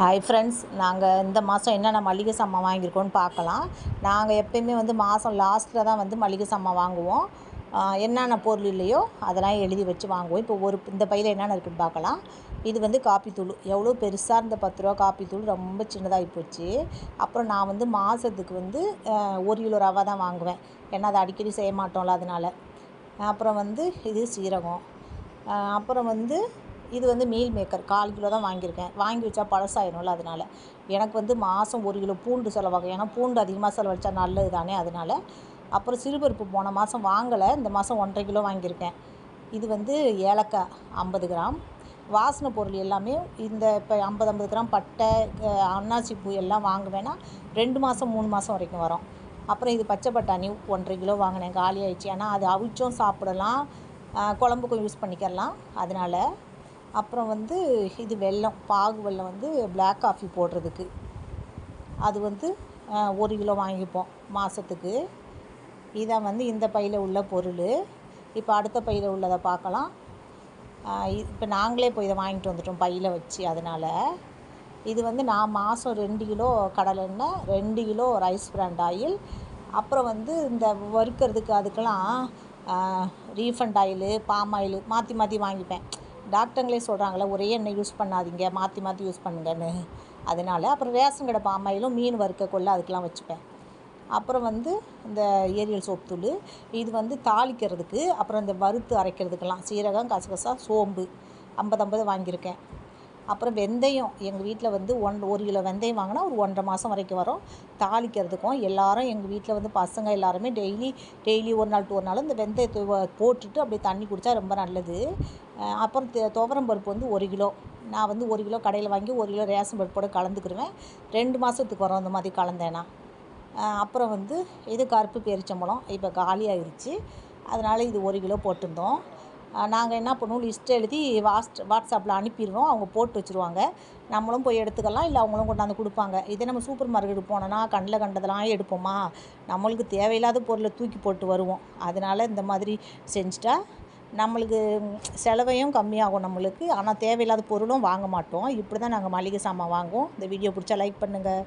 Hi friends நாங்கள் இந்த மாதம் என்னென்ன மளிகை சாமான் வாங்கியிருக்கோன்னு பார்க்கலாம். நாங்கள் எப்பயுமே வந்து மாதம் லாஸ்ட்டில் தான் வந்து மளிகை சாமான் வாங்குவோம். என்னென்ன பொருள் இல்லையோ அதெல்லாம் எழுதி வச்சு வாங்குவோம். இப்போ ஒரு இந்த பையில் என்னென்ன இருக்குன்னு பார்க்கலாம். இது வந்து காப்பித்தூள் எவ்வளோ பெருசாக இருந்த பத்து ரூபா காப்பித்தூள் ரொம்ப சின்னதாகி போச்சு. அப்புறம் நான் வந்து மாதத்துக்கு வந்து ஒரு கிலோ ரவா தான் வாங்குவேன். ஏன்னா அதை அடிக்கடி செய்ய மாட்டோம்ல அதனால். அப்புறம் வந்து இது சீரகம். அப்புறம் வந்து இது வந்து மீல் மேக்கர் கால் கிலோ தான் வாங்கியிருக்கேன். வாங்கி வச்சா பழசாயிரும்ல அதனால். எனக்கு வந்து மாதம் ஒரு கிலோ பூண்டு செலவாகும். ஏன்னா பூண்டு அதிகமாக செலவழிச்சா நல்லது தானே அதனால். அப்புறம் சிறுபருப்பு போன மாதம் வாங்கலை. இந்த மாதம் ஒன்றரை கிலோ வாங்கியிருக்கேன். இது வந்து ஏலக்காய் ஐம்பது கிராம். வாசனை பொருள் எல்லாமே இந்த இப்போ ஐம்பது ஐம்பது கிராம் பட்டை அன்னாசி பூ எல்லாம் வாங்குவேன்னா ரெண்டு மாதம் மூணு மாதம் வரைக்கும் வரும். அப்புறம் இது பச்சை பட்டாணி ஒன்றரை கிலோ வாங்கினேன். காலி ஆயிடுச்சு. ஏன்னா அது அவிச்சும் சாப்பிடலாம். குழம்புக்கும் யூஸ் பண்ணிக்கலாம் அதனால் அப்புறம் வந்து இது வெல்லம் பாகு வெல்லம் வந்து பிளாக் காஃபி போடுறதுக்கு. அது வந்து ஒரு கிலோ வாங்கிப்போம் மாதத்துக்கு இதான் வந்து இந்த பையில் உள்ள பொருள். இப்போ அடுத்த பையில் உள்ளதை பார்க்கலாம். இப்போ நாங்களே போய் இதை வாங்கிட்டு வந்துட்டோம் பையில் வச்சு அதனால். இது வந்து நான் மாதம் ரெண்டு கிலோ கடலெண்ணெய் ரெண்டு கிலோ ரைஸ் பிராண்ட் ஆயில் அப்புறம் வந்து இந்த வறுக்கிறதுக்கு அதுக்கெல்லாம் ரீஃபண்ட் ஆயிலு பாம் ஆயில் மாற்றி மாற்றி வாங்கிப்பேன். டாக்டருங்களே சொல்கிறாங்களே ஒரே எண்ணெய் யூஸ் பண்ணாதீங்க மாற்றி மாற்றி யூஸ் பண்ணுங்கன்னு. அதனால் அப்புறம் ரேஷன் கடை பாமாயிலும் மீன் வறுக்க கொள்ள அதுக்கெலாம் வச்சுப்பேன். அப்புறம் வந்து இந்த ஏரியல் சோப் தூள் இது வந்து தாளிக்கிறதுக்கு அப்புறம் இந்த வறுத்து அரைக்கிறதுக்கெல்லாம் சீரகம் கசகசா சோம்பு ஐம்பது ஐம்பது வாங்கியிருக்கேன். அப்புறம் வெந்தயம் எங்கள் வீட்டில் வந்து ஒன் ஒரு கிலோ வெந்தயம் வாங்கினா ஒரு ஒன்றரை மாதம் வரைக்கும் வரும். தாளிக்கிறதுக்கும் எல்லாரும் எங்கள் வீட்டில் வந்து பசங்க எல்லாருமே டெய்லி டெய்லி ஒரு நாள் டூ ஒரு நாள் இந்த வெந்தயத்தை போட்டுட்டு அப்படியே தண்ணி குடித்தா ரொம்ப நல்லது. அப்புறம் துவரம் பருப்பு வந்து ஒரு கிலோ. நான் வந்து ஒரு கிலோ கடையில் வாங்கி ஒரு கிலோ ரேஷன் பருப்போடு கலந்துக்கிடுவேன் ரெண்டு மாதத்துக்கு வரும் அந்த மாதிரி கலந்தேன்னா. அப்புறம் வந்து இது கருப்பு பேரிச்சம்பழம் இப்போ காலி அதனால் இது ஒரு கிலோ போட்டிருந்தோம். நாங்கள் என்ன பண்ணுவோம் லிஸ்ட் எழுதி வாட்ஸ் வாட்ஸ்அப்பில் அனுப்பிடுவோம் அவங்க போட்டு வச்சுருவாங்க. நம்மளும் போய் எடுத்துக்கலாம். இல்லை அவங்களும் கொண்டாந்து கொடுப்பாங்க. இதே நம்ம சூப்பர் மார்க்கெட் போனோன்னா கண்ணில் கண்டதெல்லாம் எடுப்போமா? நம்மளுக்கு தேவையில்லாத பொருளை தூக்கி போட்டு வருவோம். அதனால் இந்த மாதிரி செஞ்சுட்டா நம்மளுக்கு செலவையும் கம்மியாகும் நம்மளுக்கு. ஆனால் தேவையில்லாத பொருளும் வாங்க மாட்டோம். இப்படி தான் நாங்கள் மளிகை சாமான் வாங்குவோம். இந்த வீடியோ பிடிச்சா லைக் பண்ணுங்கள்